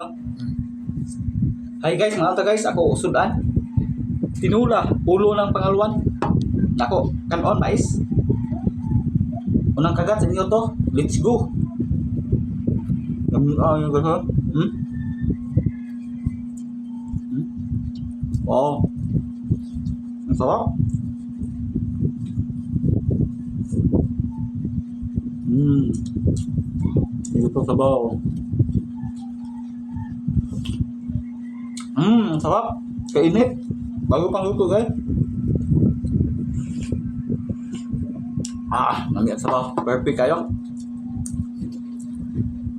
Hi guys, mga ata guys, ako sudan. Tinula, ulo ng pangalwan. Nako, kanon mais. Unang kagat sa inyo to. Let's go. Yung ah, yung gano'n. Hmm? Hmm? Wow. Ang sarap. Hmm. Ito sabaw. Hmm, ang sarap. Kainit. Bago pang luto, guys. Ah, nami ang sabaw. Perfect kayo.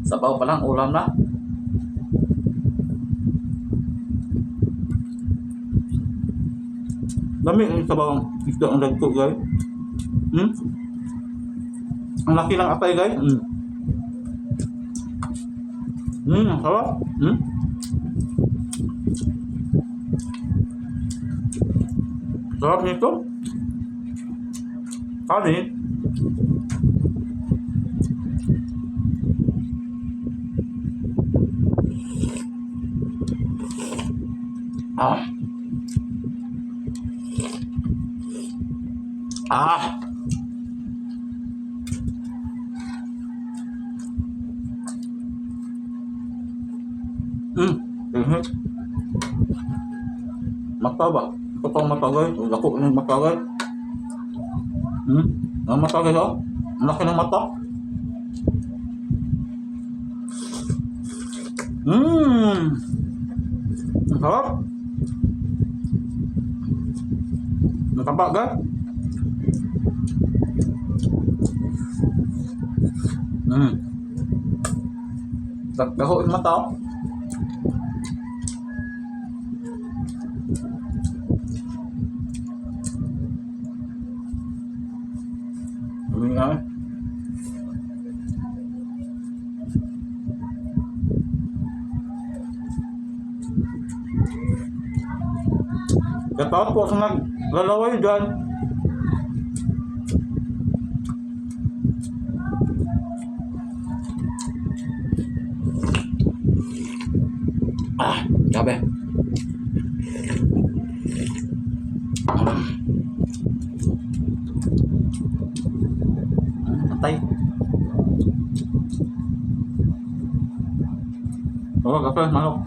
Sabaw pa lang, ulam na. Dami ang sabaw ang isda ang dagko, guys. Hmm? Ang laki ng apay, guys. Hmm. Hmm, sarap. Hmm? Sarap nito. Kanin. Ah. Ah. Hmm. Mhm. Mata ba? Ito pang mata guys. Ang lako ng mata guys. Hmm? Ang mata guys oh. Ang laki ng mata. Hmm. Ang sarap. Nataba guys. Hmm. Daho yung mata oh. Ano nga? Kataot po sa naglalaway dyan. Ah, grabe. Patay. Oh, kape, manok.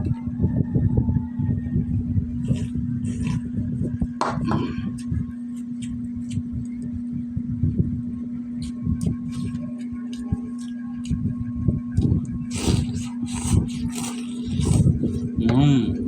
Mm.